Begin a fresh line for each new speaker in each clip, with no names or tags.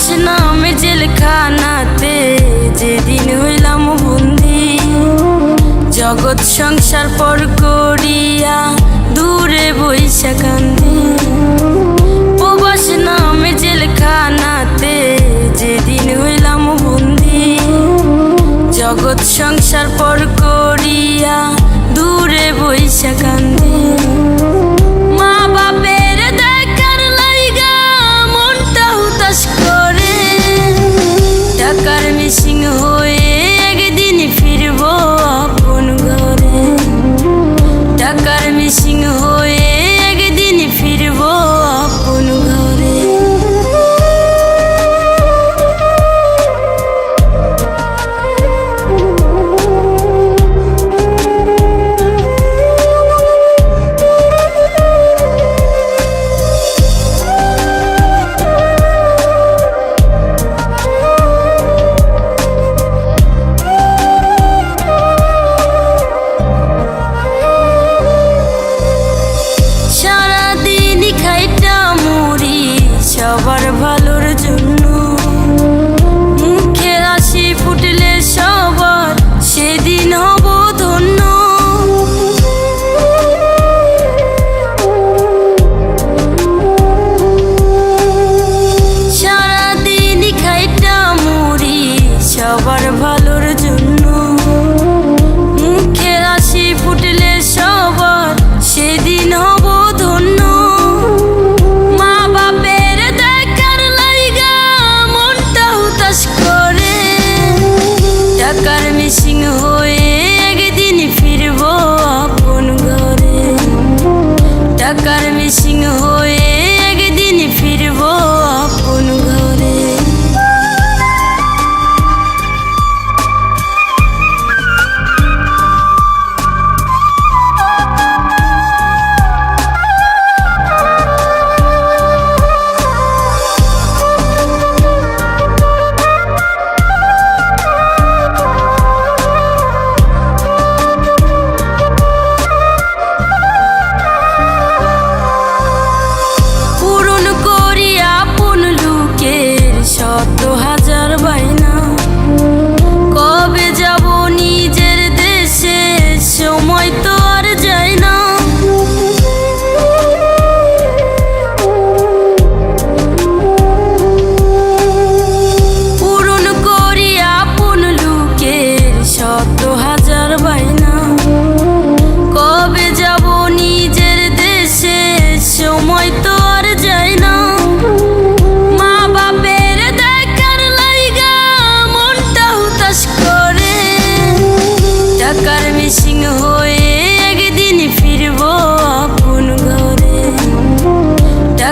নাম জেলখানাতে যেদিন হইলাম বন্দি। জগৎ সংসার পর করিয়া দূরে বৈশা কান্দি প্রবাস নাম জেলখানাতে যেদিন হইলাম বন্দি। জগৎ সংসার পর করিয়া দূরে বৈশা সবার ভালোর জন্য। মুখে হাসি ফুটলে সবার, সেদিন হব ধন্য। সারাদিনই খাইটা মুড়ি সবার ভালোর জন্য। সিং হয়ে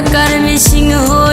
i got a missing hole